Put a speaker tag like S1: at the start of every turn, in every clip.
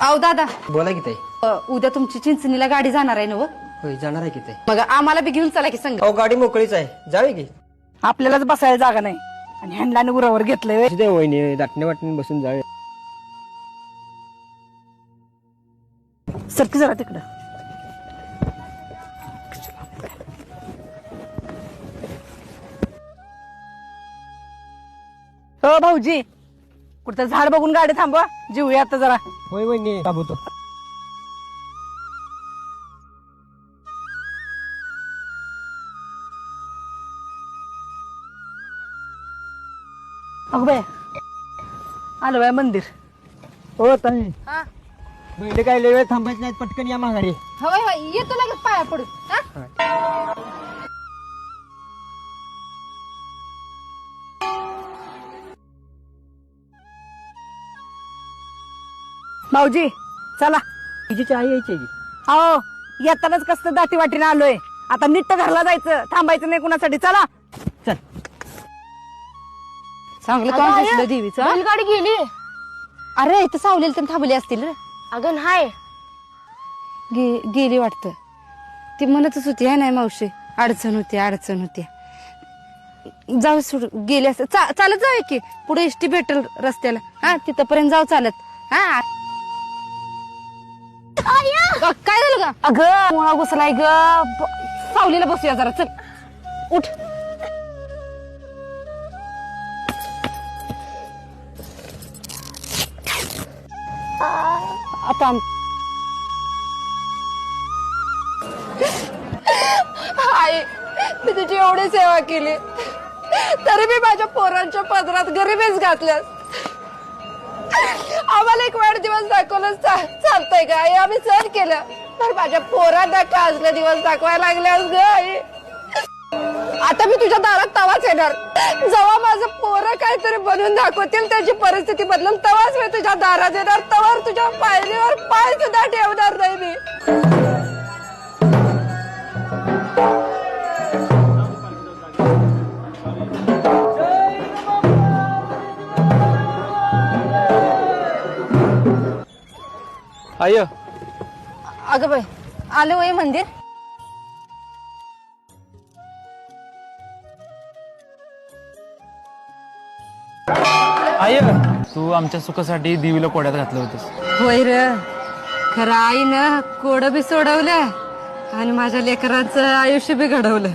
S1: अहो दादा.
S2: बोला की ताई.
S1: अ, उद्या तुमची चिंचणीला गाडी जाणार आहे ना व?
S2: होय जाणार आहे की ताई.
S1: मग आम्हाला बी घेऊन चला की संग.
S2: अहो गाडी मोकळीच आहे. जावे की?
S3: आपल्यालाच बसायला जागा नाही. आणि ह्यांना उरावर घेतलंय व्हय.
S2: दे वहिनी. दाटणे वाटणे बसून जावे
S3: सरकी जरा तिकडं. हो भाऊजी. कुठं झाड बघून गाडी थांबवा. जीवया आता जरा.
S2: होय वहिनी
S3: अगं बाय आलं बाय मंदिर.
S2: हो ताई
S1: हा?
S2: काय लय वेळ थांबायचं नाही पटकन या माघारी.
S1: हवय हवय येतो लगेच पाया पडू हा?
S3: भाऊजी चला.
S2: तिची चहा यायची आहे.
S3: अहो येतानाच कसं दाटी वाटीने आलोय. आता नीट घरला जायचं थांबायचं नाही कुणासाठी. चला.
S2: चल.
S1: चांगलं काम दिसलं देवीचं?
S4: बैलगाडी गेली.
S1: अरे इथं सावलेली तर थांबली असतील रे
S4: अगं नाही.
S1: गे- गेली वाटतं. ती म्हणतच होती है नाही मावशी अडचण होती अडचण होती. जाऊ सोड गेली असते चा- चालत जाऊ की पुढे एसटी भेटल रस्त्याला. हा तिथपर्यंत जाऊ चालत. हा अ, काय झालं का अगं मुळा घुसलाय ग. ब- सावलीला बसूया जरा चल. उठ. आता आम- आई मी तुझी एवढी सेवा केली. तरी मी माझ्या पोरांच्या पदरात गरीबीच घातल्यास. एक वाढदिवस दाखवलं चालतंय का आई आम्ही सर केलं. तर माझ्या पोरांना काजले दिवस दाखवायला लागल्यास ग आई. आता मी तुझ्या दारात तवाच येणार. जेव्हा माझं पोरं काहीतरी बनवून दाखवतील त्याची परिस्थिती बदलून तवाच मी तुझ्या दारात येणार. तवार तुझ्या पायरीवर पाय सुद्धा ठेवणार नाही मी.
S2: आय.
S1: अगं बाई आलं वय मंदिर?
S5: आय. तू आमच्या सुखासाठी देवीला कोड्यात घातलं होतंस.
S1: होय र. खरं आईनं कोड बी सोडवलं आणि माझ्या लेकरांचं आयुष्य बी घडवलं.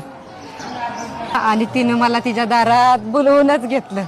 S1: आणि तिनं मला तिच्या दारात बोलवूनच घेतलं.